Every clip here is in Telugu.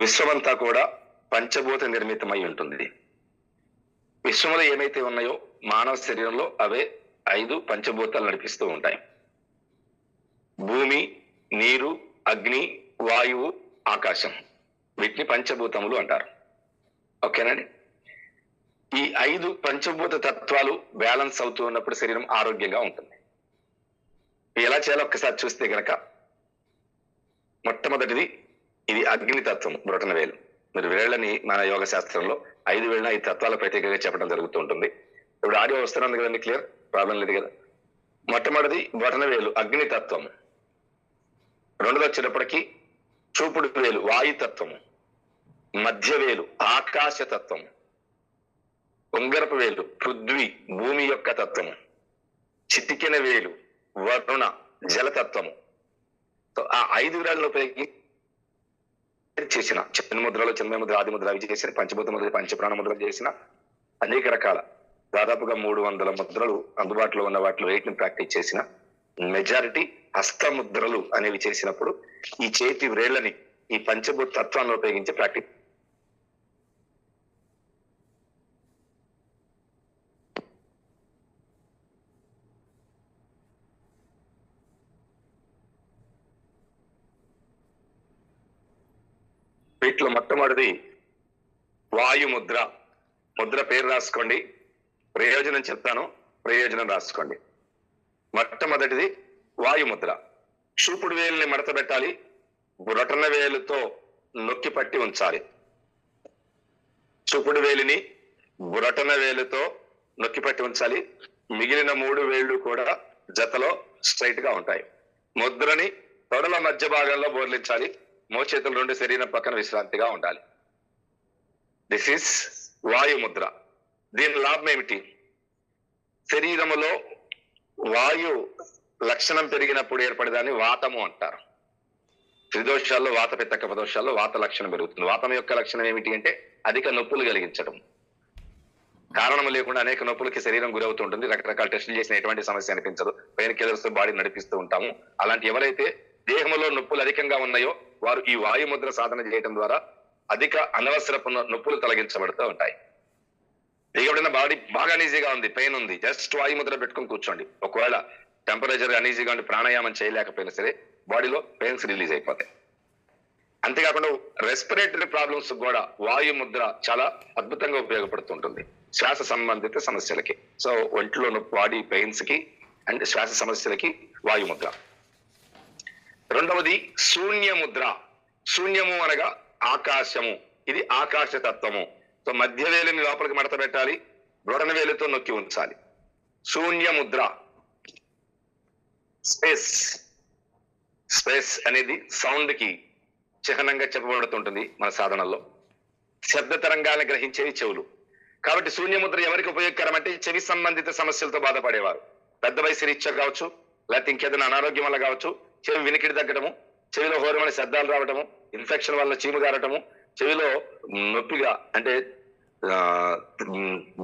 విశ్వమంతా కూడా పంచభూత నిర్మితమై ఉంటుంది. విశ్వంలో ఏమైతే ఉన్నాయో మానవ శరీరంలో అవే ఐదు పంచభూతాలు నడిపిస్తూ ఉంటాయి. భూమి నీరు అగ్ని వాయువు ఆకాశం. వీటిని పంచభూతములు అంటారు. ఓకేనండి? ఈ ఐదు పంచభూత తత్వాలు బ్యాలెన్స్ అవుతూ ఉన్నప్పుడు శరీరం ఆరోగ్యంగా ఉంటుంది. ఎలా చేయాలో ఒక్కసారి చూస్తే గనక మొట్టమొదటిది ఇది అగ్ని తత్వం బ్రొటన వేలు. మీరు వేళ్ళని మన యోగ శాస్త్రంలో ఐదు వేళ్ళ ఐదు తత్వాల ప్రత్యేకంగా చెప్పడం జరుగుతుంటుంది ఇప్పుడు ఆడియో వస్తున్నది కదండి క్లియర్? ప్రాబ్లం లేదు కదా? మొట్టమొదటిది బ్రొటన వేలు అగ్ని తత్వం. రెండోది వచ్చేటప్పటికి చూపుడు వేలు వాయుతత్వము మధ్య వేలు ఆకాశతత్వం ఉంగరపు వేలు పృథ్వీ భూమి యొక్క తత్వము చిటికెన వేలు వరుణ జలతత్వము సో ఆ ఐదు వేలను ఉపయోగించి చేసిన చిన్న ముద్రలో చిన్న ముద్ర ఆది ముద్ర అవి చేసిన పంచభూత ముద్ర పంచప్రాణ ముద్రలు చేసిన అనేక రకాల దాదాపుగా మూడు వందల ముద్రలు అందుబాటులో ఉన్న వాటిలో వేటిని ప్రాక్టీస్ చేసిన మెజారిటీ హస్త ముద్రలు అనేవి చేసినప్పుడు ఈ చేతి వ్రేళ్ళని ఈ పంచభూత తత్వాన్ని ఉపయోగించి ప్రాక్టీస్ వీటిలో మొట్టమొదటిది వాయు ముద్ర ముద్ర పేరు రాసుకోండి. ప్రయోజనం చెప్తాను. ప్రయోజనం రాసుకోండి. మొట్టమొదటిది వాయుముద్ర. చూపుడు వేలుని మడత పెట్టాలి బురటన వేలుతో నొక్కి పట్టి ఉంచాలి. చూపుడు వేలిని బురటన వేలుతో నొక్కి పట్టి ఉంచాలి. మిగిలిన మూడు వేళ్ళు కూడా జతలో స్ట్రైట్గా ఉంటాయి. ముద్రని తొడల మధ్య భాగంలో బోర్లించాలి. మోచేతులు రెండు శరీరం పక్కన విశ్రాంతిగా ఉండాలి. దిస్ ఇస్ వాయు ముద్ర దీని లాభం ఏమిటి? శరీరములో వాయు లక్షణం పెరిగినప్పుడు ఏర్పడేదాన్ని వాతము అంటారు. త్రిదోషాల్లో వాత పిత్త దోషాల్లో వాత లక్షణం పెరుగుతుంది. వాతం యొక్క లక్షణం ఏమిటి అంటే అధిక నొప్పులు కలిగించడం. కారణం లేకుండా అనేక నొప్పులకి శరీరం గురవుతుంటుంది. రకరకాల టెస్టులు చేసిన ఎటువంటి సమస్య అనిపించదు. పెయిన్ కిల్లర్స్ బాడీ నడిపిస్తూ ఉంటాము. అలాంటి ఎవరైతే దేహంలో నొప్పులు అధికంగా ఉన్నాయో వారు ఈ వాయుముద్ర సాధన చేయడం ద్వారా అధిక అనవసరపు నొప్పులు తొలగించబడుతూ ఉంటాయి. ఎప్పుడైనా బాడీ బాగా అనీజీగా ఉంది పెయిన్ ఉంది జస్ట్ వాయుముద్ర పెట్టుకుని పెట్టుకొని కూర్చోండి. ఒకవేళ టెంపరేచర్ అనీజీగా ఉండి ప్రాణాయామం చేయలేకపోయినా సరే బాడీలో పెయిన్స్ రిలీజ్ అయిపోతాయి. అంతేకాకుండా రెస్పిరేటరీ ప్రాబ్లమ్స్ కూడా వాయు ముద్ర చాలా అద్భుతంగా ఉపయోగపడుతుంటుంది. శ్వాస సంబంధిత సమస్యలకి. సో ఒంట్లో బాడీ పెయిన్స్కి అండ్ శ్వాస సమస్యలకి వాయు ముద్ర రెండవది శూన్య ముద్ర శూన్యము అనగా ఆకాశము. ఇది ఆకాశ తత్వము. సో మధ్య వేలిని లోపలికి మడత పెట్టాలి. బ్రొడన వేలితో నొక్కి ఉంచాలి. శూన్యముద్ర. స్పేస్. స్పేస్ అనేది సౌండ్కి చిహ్నంగా చెప్పబడుతుంటుంది మన సాధనల్లో. శబ్ద తరంగాలను గ్రహించేవి చెవులు. కాబట్టి శూన్యముద్ర ఎవరికి ఉపయోగకరం అంటే చెవి సంబంధిత సమస్యలతో బాధపడేవారు. పెద్ద వయసు రీత్యా కావచ్చు లేకపోతే ఇంకేదైనా అనారోగ్యం వల్ల కావచ్చు చెవి వినికిడి తగ్గడము చెవిలో హోరమైన శబ్దాలు రావటము ఇన్ఫెక్షన్ వల్ల చీము గారటము చెవిలో నొప్పిగా అంటే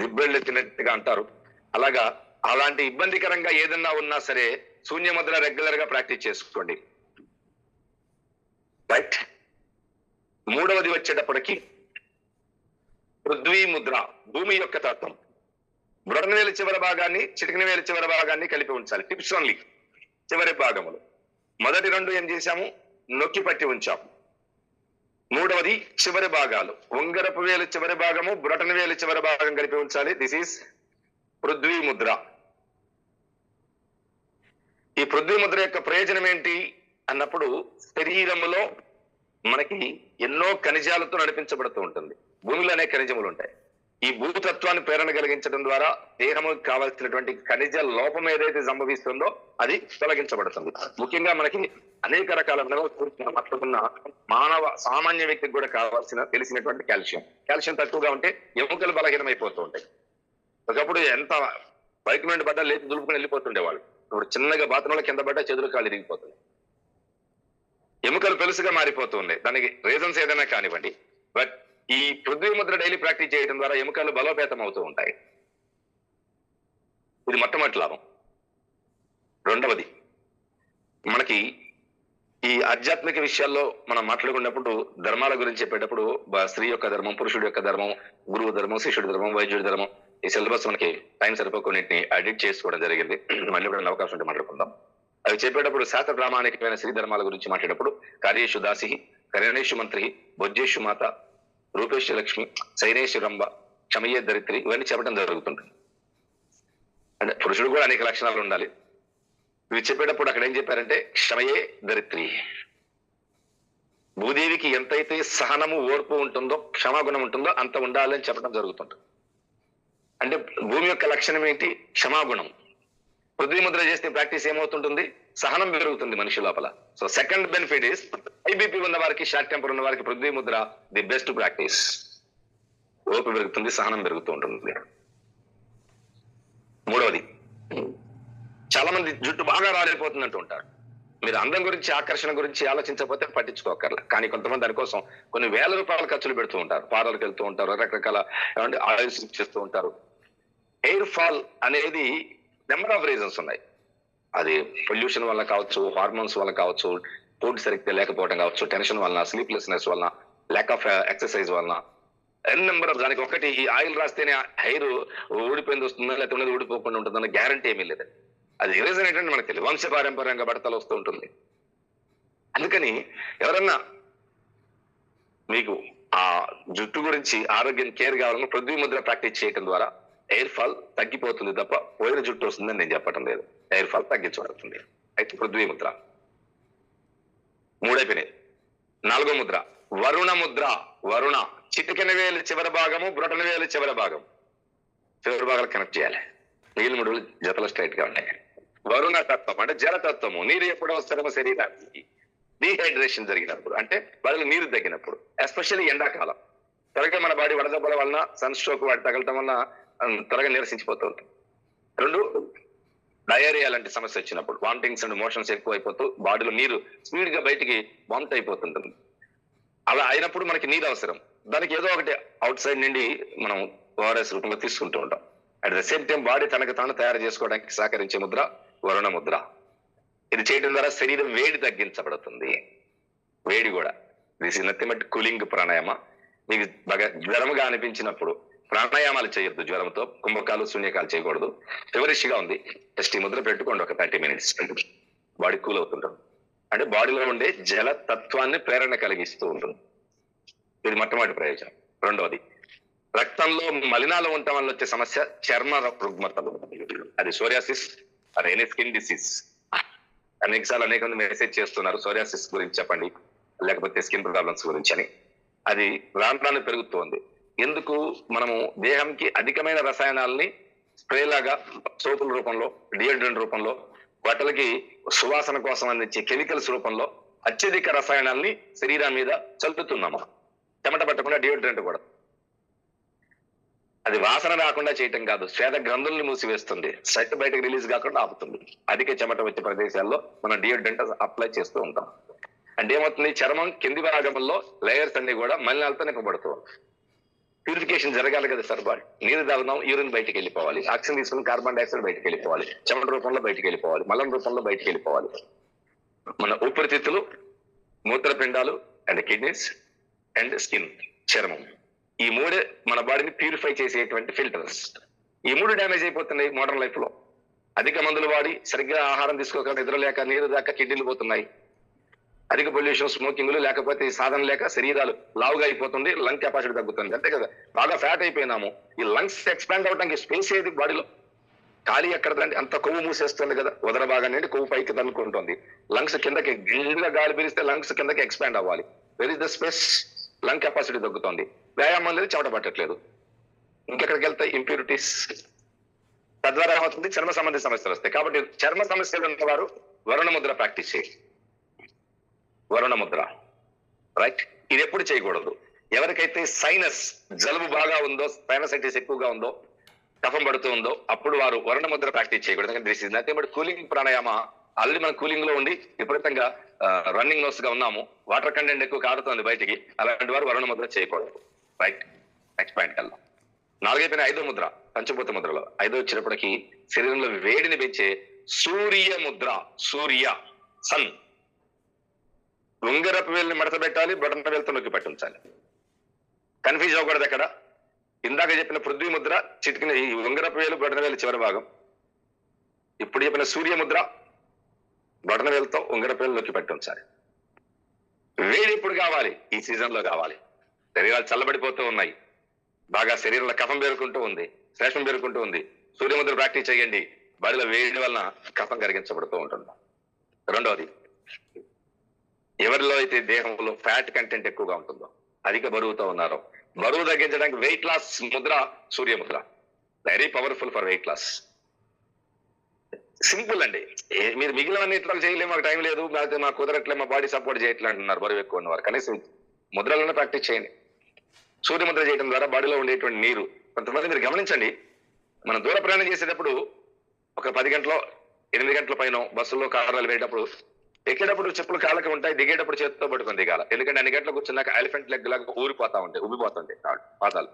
దిబ్బెళ్ళు ఎత్తినట్టుగా అంటారు. అలాగా అలాంటి ఇబ్బందికరంగా ఏదన్నా ఉన్నా సరే శూన్యముద్ర రెగ్యులర్గా ప్రాక్టీస్ చేసుకోండి. రైట్ మూడవది వచ్చేటప్పటికి పృథ్వీ ముద్ర భూమి యొక్క తత్వం. బృడన చివరి భాగాన్ని చిటికినవేలు చివరి భాగాన్ని కలిపి ఉంచాలి. టిప్స్ ఓన్లీ చివరి భాగములు. మొదటి రెండు ఏం చేశాము? నొక్కి పట్టి ఉంచాము. మూడవది చివరి భాగాలు. ఉంగరపు వేలు చివరి భాగము బురటన వేలు చివరి భాగం కలిపి ఉంచాలి. దిస్ ఈస్ పృథ్వీ ముద్ర ఈ పృథ్వీ ముద్ర యొక్క ప్రయోజనం ఏంటి? అన్నప్పుడు శరీరములో మనకి ఎన్నో ఖనిజాలతో నడిపించబడుతూ ఉంటుంది. భూమిలో అనేక ఖనిజములు ఉంటాయి. ఈ భూతత్వాన్ని ప్రేరణ కలిగించడం ద్వారా దేహము కావాల్సినటువంటి ఖనిజ లోపం ఏదైతే సంభవిస్తుందో అది తొలగించబడుతుంది. ముఖ్యంగా మనకి అనేక రకాల minerals గురించి మాట్లాడుకున్న మానవ సామాన్య వ్యక్తికి కూడా కావాల్సిన తెలిసినటువంటి కాల్షియం. కాల్షియం తక్కువగా ఉంటే ఎముకలు బలహీనమైపోతూ ఉంటాయి. ఒకప్పుడు ఎంత బైక్ నుండి పడ్డా లేచి వెళ్ళిపోతుండే వాళ్ళు ఇప్పుడు చిన్నగా బాత్రూంలో కింద పడ్డా చెదురు కాలు ఇరిగిపోతుంది ఎముకలు పెలుసుగా మారిపోతూ ఉన్నాయి. దానికి రీజన్స్ ఏదైనా కానివ్వండి. బట్ ఈ పృథ్వీ ముద్ర డైలీ ప్రాక్టీస్ చేయడం ద్వారా ఎముకలు బలోపేతం అవుతూ ఉంటాయి. ఇది మొట్టమొదటి లాభం. రెండవది మనకి ఈ ఆధ్యాత్మిక విషయాల్లో మనం మాట్లాడుకున్నప్పుడు ధర్మాల గురించి చెప్పేటప్పుడు స్త్రీ యొక్క ధర్మం పురుషుడి యొక్క ధర్మం గురువు ధర్మం శిష్యుడి ధర్మం వైద్యుడి ధర్మం ఈ సిలబస్ మనకి టైం సరిపోకొన్నింటిని అడిట్ చేసుకోవడం జరిగింది. మళ్ళీ కూడా అవకాశం ఉంటే మాట్లాడుకుందాం. అవి చెప్పేటప్పుడు శాస్త్ర ప్రామాణికమైన స్త్రీ ధర్మాల గురించి మాట్లాడేటప్పుడు కార్యేషు దాసి కరణేషు మంత్రి బొజ్జేషు మాత రూపేషు లక్ష్మి సైనేషు రంభ క్షమయ్యే దరిత్రి ఇవన్నీ చెప్పడం జరుగుతుంది. అంటే పురుషుడు కూడా అనేక లక్షణాలు ఉండాలి. ఇవి చెప్పేటప్పుడు అక్కడ ఏం చెప్పారంటే క్షమయే దరిత్రి భూదేవికి ఎంతైతే సహనము ఓర్పు ఉంటుందో క్షమాగుణం ఉంటుందో అంత ఉండాలని చెప్పడం జరుగుతుంది. అంటే భూమి యొక్క లక్షణం ఏంటి? క్షమాగుణం. పృథ్వీ ముద్ర చేస్తే ప్రాక్టీస్ ఏమవుతుంటుంది? సహనం పెరుగుతుంది మనిషి లోపల. So second benefit is IBP ఉన్న వారికి షార్ట్ టెంపర్ ఉన్న వారికి Prithvi Mudra the best practice. ఓపిక పెరుగుతుంది సహనం పెరుగుతూ ఉంటుంది. మూడవది చాలా మంది జుట్టు బాగా రాలిపోతుంది అంటూ ఉంటారు. మీరు అందం గురించి ఆకర్షణ గురించి ఆలోచించకపోతే పట్టించుకోకర్ల. కానీ కొంతమంది దానికోసం కొన్ని వేల రూపాయల ఖర్చులు పెడుతూ ఉంటారు. పార్లర్కి వెళ్తూ ఉంటారు రకరకాల ఏమంటే ఆయిల్స్ చేస్తూ ఉంటారు. హెయిర్ ఫాల్ అనేది నెంబర్ ఆఫ్ రీజన్స్ ఉన్నాయి. అది పొల్యూషన్ వల్ల కావచ్చు హార్మోన్స్ వల్ల కావచ్చు ఫుడ్ సరిగ్గా లేకపోవడం కావచ్చు టెన్షన్ వలన స్లీప్లెస్నెస్ వలన ల్యాక్ ఆఫ్ ఎక్సర్సైజ్ వలన. ఎన్ నెంబర్ ఆఫ్ దానికి ఒకటి ఈ ఆయిల్ రాస్తేనే హెయిర్ ఊడిపోయింది వస్తుందా లేకపోతే ఉన్నది ఊడిపోకుండా ఉంటుందన్న గ్యారంటీ ఏమీ లేదు అది రీజన్ ఏంటంటే మనకు తెలియదు. వంశ పారంపర్యంగా బడతలు వస్తూ ఉంటుంది. అందుకని ఎవరన్నా మీకు ఆ జుట్టు గురించి ఆరోగ్యం కేర్ కావాలని పృథ్వీ ముద్ర ప్రాక్టీస్ చేయడం ద్వారా ఎయిర్ ఫాల్ తగ్గిపోతుంది తప్ప పోయిన జుట్టు వస్తుందని నేను చెప్పటం లేదు. ఎయిర్ ఫాల్ తగ్గించబడుతుంది. అయితే పృథ్వీ ముద్ర. మూడైపోయినాయి. నాలుగో ముద్ర. వరుణ ముద్ర. వరుణ. చిటికెన వేలు చివరి భాగము బ్రొటన వేలు చివరి భాగం చివరి భాగాలు కనెక్ట్ చేయాలి. మిగిలిన మూడు జతలు స్ట్రైట్గా ఉన్నాయి. వరుణ తత్వం అంటే జలతత్వము నీరు ఎప్పుడు అవసరమో శరీరానికి. డీహైడ్రేషన్ జరిగినప్పుడు. అంటే బదులు నీరు తగ్గినప్పుడు. ఎస్పెషల్లీ ఎండాకాలం. త్వరగా మన బాడీ వడదెబ్బల వలన సన్ స్ట్రోక్ వాటి తగలటం వలన త్వరగా నీరసించిపోతూ ఉంటుంది. రెండు డయేరియా లాంటి సమస్య వచ్చినప్పుడు వామిటింగ్స్ అండ్ మోషన్స్ ఎక్కువ అయిపోతూ బాడీలో నీరు స్పీడ్గా బయటికి వామిట్ అయిపోతుంటుంది. అలా అయినప్పుడు మనకి నీరు అవసరం. దానికి ఏదో ఒకటి అవుట్ సైడ్ నుండి మనం ఓఆర్ఎస్ రూపంలో తీసుకుంటూ ఉంటాం. At the same time body తనకు తాను తయారు చేసుకోవడానికి సహకరించే ముద్ర వరుణ ముద్ర. ఇది చేయడం ద్వారా శరీరం వేడి తగ్గించబడుతుంది. వేడి కూడా. This is nothing but cooling pranayama. మీకు బాగా జ్వరముగా అనిపించినప్పుడు ప్రాణాయామాలు చేయొద్దు జ్వరంతో కుంభకాలు శూన్యకాలు చేయకూడదు. ఫివరిష్గా ఉంది. జస్ట్ ఈ ముద్ర పెట్టుకోండి ఒక థర్టీ మినిట్స్ బాడీ కూల్ అవుతుంటుంది. అంటే బాడీలో ఉండే జల తత్వాన్ని ప్రేరణ కలిగిస్తూ ఉంటుంది. ఇది మొట్టమొదటి ప్రయోజనం. రెండవది రక్తంలో మలినాలు ఉండటం వల్ల వచ్చే సమస్య చర్మ రుగ్మతలు. అది సోరియాసిస్ అది ఎనీ స్కిన్ డిసీజ్ అనేక సార్లు అనేక మంది మెసేజ్ చేస్తున్నారు సోరియాసిస్ గురించి చెప్పండి లేకపోతే స్కిన్ ప్రాబ్లమ్స్ గురించి అని. అది రాను రాను పెరుగుతోంది ఎందుకు మనము దేహంకి అధికమైన రసాయనాలని స్ప్రే లాగా సోపుల రూపంలో డియోడ్రెంట్ రూపంలో బట్టలకి సువాసన కోసం అందించే కెమికల్స్ రూపంలో అత్యధిక రసాయనాల్ని శరీరం మీద చల్లుతున్నాము. చెమట పట్టకుండా డియోడ్రెంట్ కూడా. అది వాసన రాకుండా చేయటం కాదు శ్వేత గ్రంథుల్ని మూసివేస్తుంది. సెట్ బయటకు రిలీజ్ కాకుండా ఆపుతుంది. అధిక చెమట వచ్చే ప్రదేశాల్లో మనం డియోడ్రెంట్ అప్లై చేస్తూ ఉంటాం. అంటే ఏమవుతుంది? చర్మం కింది భాగంలో లేయర్స్ అన్ని కూడా మలినాలతో నింపబడుతూ ప్యూరిఫికేషన్ జరగాలి కదా సార్ బాడీ. నీరు తాగుదాం యూరిన్ బయటకు వెళ్ళిపోవాలి. ఆక్సిజన్ తీసుకుని కార్బన్ డైఆక్సైడ్ బయటకు వెళ్ళిపోవాలి. చెమట రూపంలో బయటకు వెళ్ళిపోవాలి. మలం రూపంలో బయటకు వెళ్ళిపోవాలి. మన ఊపిరితిత్తులు మూత్రపిండాలు అండ్ కిడ్నీస్ అండ్ స్కిన్ చర్మం. ఈ మూడే మన బాడీని ప్యూరిఫై చేసేటువంటి ఫిల్టర్స్ ఈ మూడు డ్యామేజ్ అయిపోతున్నాయి మోడర్న్ లైఫ్లో. అధిక మందులు వాడి సరిగ్గా ఆహారం తీసుకోక నిద్ర లేక నీరు దాకా కిడ్నీలు పోతున్నాయి. అధిక పొల్యూషన్ స్మోకింగ్లు లేకపోతే సాధన లేక శరీరాలు లావుగా అయిపోతుంది లంగ్ కెపాసిటీ తగ్గుతుంది. అంతే కదా? బాగా ఫ్యాట్ అయిపోయినాము. ఈ లంగ్స్ ఎక్స్పాండ్ అవడానికి స్పేస్ ఏది బాడీలో? ఖాళీ ఎక్కడదండి? అంత కొవ్వు మూసేస్తుంది కదా? ఉదర భాగం నుండి కొవ్వు పైకి తన్నుకుంటుంది. లంగ్స్ కిందకి గిండిగా గాలి పీలిస్తే లంగ్స్ కిందకి ఎక్స్పాండ్ అవ్వాలి. Where is the space lung capacity తగ్గుతుంది. వ్యాయామం లేదు చెమట పట్టట్లేదు. ఇంకెక్కడికి వెళ్తాయి? ఇంప్యూరిటీస్ తద్వారా ఏమవుతుంది? చర్మ సంబంధిత సమస్యలు వస్తాయి. కాబట్టి చర్మ సమస్యలు ఉన్నవారు వరుణ ముద్ర ప్రాక్టీస్ చేయాలి వరుణ ముద్ర రైట్ ఇది ఎప్పుడు చేయకూడదు. ఎవరికైతే సైనస్ జలుబు బాగా ఉందో సైనసైటిస్ ఎక్కువగా ఉందో కఫం పడుతూ ఉందో అప్పుడు వారు వరుణ ముద్ర ప్రాక్టీస్ చేయకూడదు. ఎందుకంటే this is nothing but cooling pranayama already మనం కూలింగ్లో ఉండి విపరీతంగా రన్నింగ్ నోస్గా ఉన్నాము. వాటర్ కంటెంట్ ఎక్కువ కారుతోంది బయటికి. అలాంటి వారు వరుణ ముద్ర చేయకూడదు రైట్ నెక్స్ట్ పాయింట్ కల్లా నాలుగైపోయిన ఐదో ముద్ర పంచభూత ముద్రలో. ఐదో వచ్చినప్పటికీ శరీరంలో వేడిని పెంచే సూర్య ముద్ర సూర్య సన్ ఉంగరపు వేలిని మడత పెట్టాలి బొటన వేలతో నొక్కి పట్టించాలి. కన్ఫ్యూజ్ అవ్వకూడదు అక్కడ ఇందాక చెప్పిన పృథ్వీ ముద్ర చిటికిన ఈ ఉంగరపు వేలు బొటన వేలు చివరి భాగం. ఇప్పుడు చెప్పిన సూర్యముద్ర బొటన వేలతో ఉంగరపు వేలు నొక్కి పట్టించాలి వేడి ఇప్పుడు కావాలి? ఈ సీజన్లో కావాలి. శరీరాలు చల్లబడిపోతూ ఉన్నాయి. బాగా శరీరంలో కఫం పేరుకుంటూ ఉంది శ్లేషం పేరుకుంటూ ఉంది. సూర్యముద్ర ప్రాక్టీస్ చేయండి. బాడీలో వేడి వలన కఫం కరిగించబడుతూ ఉంటుంది. రెండవది ఎవరిలో అయితే దేహంలో ఫ్యాట్ కంటెంట్ ఎక్కువగా ఉంటుందో అధిక బరువుతో ఉన్నారో బరువు తగ్గించడానికి వెయిట్ లాస్ ముద్ర సూర్యముద్ర. Very powerful for weight loss simple అండి. ఏ- మీరు మిగిలిన ఇట్లా చేయలేము మాకు టైం లేదు లేకపోతే మాకు కుదరట్లే మా బాడీ సపోర్ట్ చేయట్లే అంటున్నారు బరువు ఎక్కువ ఉన్నవారు. కనీసం ముద్రలను ప్రాక్టీస్ చేయండి. సూర్యముద్ర చేయడం ద్వారా బాడీలో ఉండేటువంటి నీరు. కొంతమంది మీరు గమనించండి మనం దూర ప్రయాణం చేసేటప్పుడు ఒక పది గంటలో ఎనిమిది గంటల పైన బస్సులో కారాలు వెళ్ళేటప్పుడు ఎక్కేటప్పుడు చెప్పులు కాళ్ళకి ఉంటాయి దిగేటప్పుడు చేతితో పట్టుకుని దిగాల. ఎందుకంటే అన్ని గంటలకు కూర్చున్నాక ఎలిఫెంట్ లెగ్ లాగా ఊరిపోతా ఉంటాయి ఉబ్బిపోతుంటాయి కాళ్ళు పాదాలు.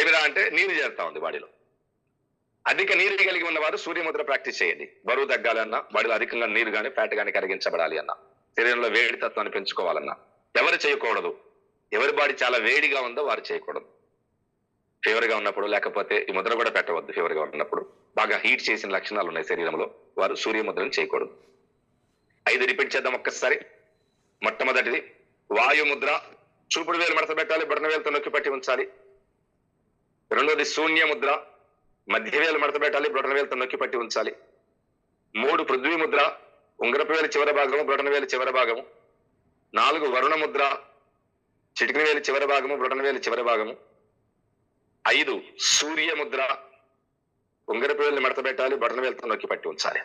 ఏమిరా అంటే నీరు చేరుతా ఉంది బాడీలో. అధిక నీరు కలిగి ఉన్నవారు సూర్యముద్ర ప్రాక్టీస్ చేయండి. బరువు తగ్గాలన్నా బాడీలో అధికంగా నీరు కానీ ఫ్యాట్ కానీ కరిగించబడాలి అన్నా. శరీరంలో వేడి తత్వాన్ని పెంచుకోవాలన్నా. ఎవరు చేయకూడదు. ఎవరి బాడీ చాలా వేడిగా ఉందో వారు చేయకూడదు. ఫీవర్గా ఉన్నప్పుడు లేకపోతే ఈ ముద్ర కూడా పెట్టవద్దు ఫీవర్గా ఉన్నప్పుడు. బాగా హీట్ చేసిన లక్షణాలు ఉన్నాయి శరీరంలో. వారు సూర్యముద్రను చేయకూడదు. ఐదు రిపీట్ చేద్దాం ఒక్కసారి. మొట్టమొదటిది వాయుముద్ర చూపుడు వేలు మడత పెట్టాలి బొటన వేలుతో నొక్కి పట్టి ఉంచాలి. రెండోది శూన్య ముద్ర మధ్య వేలు మడత పెట్టాలి బొటన వేలుతో నొక్కి పట్టి ఉంచాలి. మూడు పృథ్వీ ముద్ర ఉంగరపు వేలు చివరి భాగము బొటన వేలు చివరి భాగము. నాలుగు వరుణ ముద్ర చిటికిన వేలు చివరి భాగము బొటన వేలు చివరి భాగము. ఐదు సూర్య ముద్ర ఉంగరపు వేలు మడత పెట్టాలి బొటన వేలుతో నొక్కి పట్టి ఉంచాలి.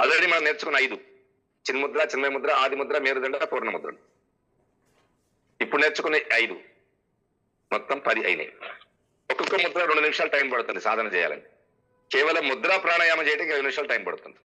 ఆల్రెడీ మనం నేర్చుకున్న ఐదు. చిన్ముద్ర చిన్మయ ముద్ర ఆది ముద్ర మేరుదండ పూర్ణ ముద్ర ఇప్పుడు నేర్చుకునే ఐదు. మొత్తం పది అయినాయి. ఒక్కొక్క ముద్ర రెండు నిమిషాలు టైం పడుతుంది సాధన చేయాలని. కేవలం ముద్ర ప్రాణాయామం చేయడానికి ఐదు నిమిషాలు టైం పడుతుంది.